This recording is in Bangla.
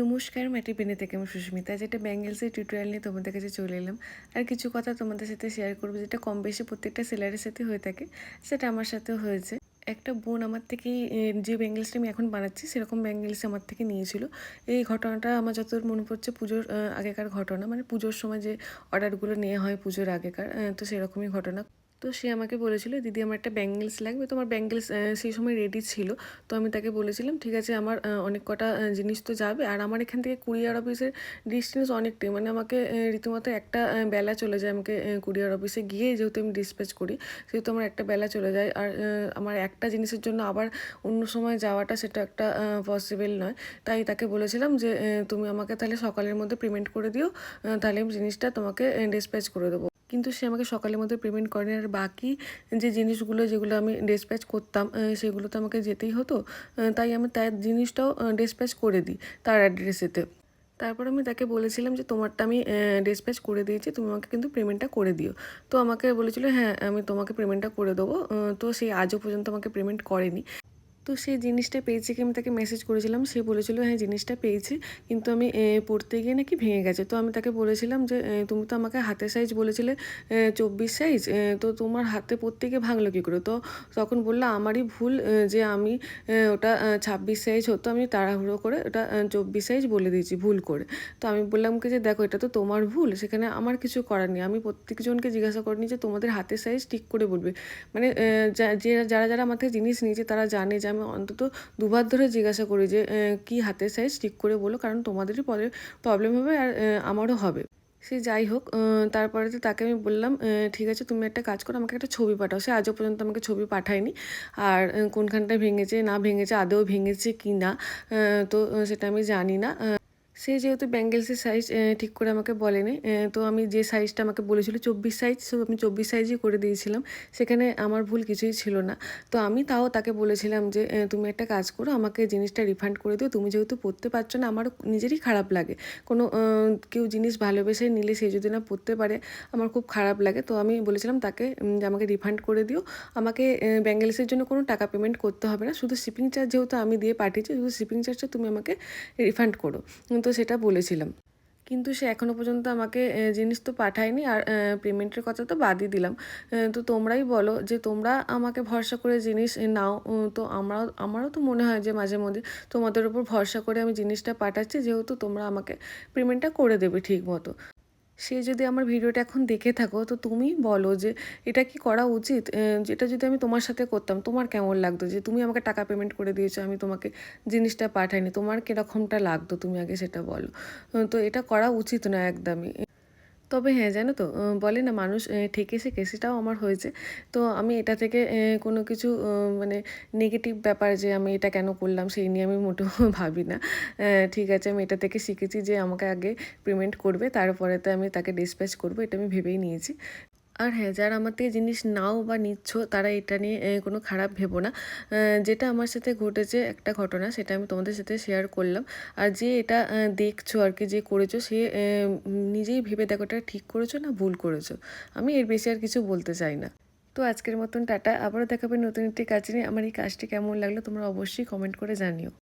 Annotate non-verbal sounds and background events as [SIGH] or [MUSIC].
নমস্কার, মাটি পেনে থেকে আমি সুস্মিতা, যেটা ব্যাঙ্গেলসের টিউটোরিয়াল নিয়ে তোমাদের কাছে চলে এলাম। আর কিছু কথা তোমাদের সাথে শেয়ার করব, যেটা কম বেশি প্রত্যেকটা সেলারের সাথে হয়ে থাকে, সেটা আমার সাথেও হয়েছে। একটা বোন আমার থেকে যে ব্যাঙ্গেলসটা আমি এখন বানাচ্ছি, সেরকম ব্যাঙ্গেলস আমার থেকে নিয়েছিল। এই ঘটনাটা আমার যতদূর মনে পড়ছে, পুজোর আগেকার ঘটনা মানে পুজোর সময় যে অর্ডারগুলো নেওয়া হয় পুজোর আগেকার তো সেরকমই ঘটনা। তো সে আমাকে বলেছিল, দিদি, আমার একটা ব্যাঙ্গেলস লাগবে। তো আমার ব্যাঙ্গেলস সেই সময় রেডি ছিল। তো আমি তাকে বলেছিলাম, ঠিক আছে, আমার অনেক কটা জিনিস তো যাবে। আর আমার এখান থেকে কুরিয়ার অফিসের ডিস্টেন্স অনেকটাই। মানে আমাকে রীতিমতো একটা বেলা চলে যায় আমাকে কুরিয়ার অফিসে গিয়ে যেহেতু আমি ডিসপ্যাচ করি, সেহেতু আমার একটা বেলা চলে যায়। আর আমার একটা জিনিসের জন্য আবার অন্য সময় যাওয়াটা সেটা একটা পসিবল নয়। তাই তাকে বলেছিলাম যে তুমি আমাকে তাহলে সকালের মধ্যে পেমেন্ট করে দিও। তাহলে আমি জিনিসটা তোমাকে ডিসপ্যাচ করে দেবো। কিন্তু সে আমাকে সকালের মধ্যে পেমেন্ট করেনি আর বাকি যে জিনিসগুলো, যেগুলো আমি ডিসপ্যাচ করতাম সেগুলো তো আমাকে যেতেই হতো। তাই আমি তার জিনিসটাও ডিসপ্যাচ করে দিই তার অ্যাড্রেসেতে তারপর আমি তাকে বলেছিলাম যে, তোমারটা আমি ডিসপ্যাচ করে দিয়েছি, তুমি আমাকে কিন্তু পেমেন্টটা করে দিও। তো আমাকে বলেছিল হ্যাঁ আমি তোমাকে পেমেন্টটা করে দেবো। তো সেই আজও পর্যন্ত আমাকে পেমেন্ট করেনি। তো সেই জিনিসটা পেয়েছে কি আমি তাকে মেসেজ করেছিলাম, সে বলেছিল হ্যাঁ জিনিসটা পেয়েছি, কিন্তু আমি পড়তে গিয়ে নাকি ভেঙে গেছে। তো আমি তাকে বলেছিলাম যে তুমি তো আমাকে হাতের সাইজ বলেছিলে চব্বিশ সাইজ তো তোমার হাতে পড়তে গিয়ে ভাঙলো কী করে? তো তখন বলল, আমারই ভুল যে আমি ওটা ছাব্বিশ সাইজ হতো, আমি তাড়াহুড়ো করে ওটা চব্বিশ সাইজ বলে দিয়েছি, ভুল করে। তো আমি বললাম কি যে, দেখো, এটা তো তোমার ভুল, সেখানে আমার কিছু করার নেই। আমি প্রত্যেকজনকে জিজ্ঞাসা করিনি যে, তোমাদের হাতের সাইজ ঠিক করে বলবে। মানে যারা যারা আমার থেকে জিনিস নিয়েছে, তারা জানে যে আমি অন্তত দুবার ধরে জিজ্ঞাসা করি যে কি হাতের সাইজ ঠিক করে বলো, কারণ তোমাদেরই পরে প্রবলেম হবে আর আমারও হবে। সে যাই হোক তারপরে তো তাকে আমি বললাম ঠিক আছে, তুমি একটা কাজ করো, আমাকে একটা ছবি পাঠাও। সে আজও পর্যন্ত আমাকে ছবি পাঠায়নি। আর কোনখানটা ভেঙেছে, না ভেঙেছে, আদৌ ভেঙেছে কি না তো সেটা আমি জানি না। সে যেহেতু ব্যাঙ্গেলসের সাইজ ঠিক করে আমাকে বলেনি তো আমি যে সাইজটা আমাকে বলেছিল, চব্বিশ সাইজ সো আমি চব্বিশ সাইজই করে দিয়েছিলাম। সেখানে আমার ভুল কিছুই ছিল না। তো আমি তাও তাকে বলেছিলাম যে তুমি একটা কাজ করো, আমাকে জিনিসটা রিফান্ড করে দিও। তুমি যেহেতু পড়তে পারছ না আমার নিজেরই খারাপ লাগে। কোনো কেউ জিনিস ভালোবেসে নিলে সে যদি না পড়তে পারে, আমার খুব খারাপ লাগে। তো আমি বলেছিলাম তাকে যে আমাকে রিফান্ড করে দিও। আমাকে ব্যাঙ্গেলসের জন্য কোনো টাকা পেমেন্ট করতে হবে না। শুধু শিপিং চার্জ যেহেতু আমি দিয়ে পাঠিয়েছি, শুধু শিপিং চার্জটা তুমি আমাকে রিফান্ড করো। তো সেটা বলেছিলাম। কিন্তু সে এখনও পর্যন্ত আমাকে জিনিস তো পাঠায়নি আর পেমেন্টের কথা তো বাদই দিলাম। তো তোমরাই বলো যে তোমরা আমাকে ভরসা করে জিনিস নাও। তো আমরা, আমারও তো মনে হয় যে মাঝে মধ্যে তোমাদের উপর ভরসা করে আমি জিনিসটা পাঠাচ্ছি, যেহেতু তোমরা আমাকে পেমেন্টটা করে দেবে ঠিক মতো সে যদি আমার ভিডিওটা এখন দেখে থাকো, তো তুমি বলো যে এটা কি করা উচিত? যেটা যদি আমি তোমার সাথে করতাম, তোমার কেমন লাগতো? যে তুমি আমাকে টাকা পেমেন্ট করে দিয়েছ, আমি তোমাকে জিনিসটা পাঠাইনি, তোমার কীরকমটা লাগতো? তুমি আগে সেটা বলো। তো এটা করা উচিত না একদমই। তবে হ্যাঁ জানো তো বলে না মানুষ ঠেকেছে ঠেকে শেখে সেটাও আমার হয়েছে। তো আমি এটা থেকে কোনো কিছু মানে নেগেটিভ ব্যাপার যে আমি এটা কেন করলাম সেই নিয়ে আমি মোটেও [LAUGHS] ভাবি না। ঠিক আছে, আমি এটা থেকে শিখেছি যে আমাকে আগে পেমেন্ট করবে, তারপরেতে আমি তাকে ডিসপ্যাচ করব, এটা আমি ভেবেই নিয়েছি। আর হ্যাঁ যারা আমার থেকে জিনিস নাও বা নিচ্ছ, তারা এটা নিয়ে কোনো খারাপ ভেবো না। যেটা আমার সাথে ঘটেছে একটা ঘটনা, সেটা আমি তোমাদের সাথে শেয়ার করলাম। আর যে এটা দেখছ আর কি, যে করেছ, সে নিজেই ভেবে দেখো, এটা ঠিক করেছ না ভুল করেছ? আমি এর বেশি আর কিছু বলতে চাই না। তো আজকের মতন টাটা, আবারও দেখাবে নতুন একটি কাজ নিয়ে। আমার এই কাজটি কেমন লাগল, তোমরা অবশ্যই কমেন্ট করে জানিও।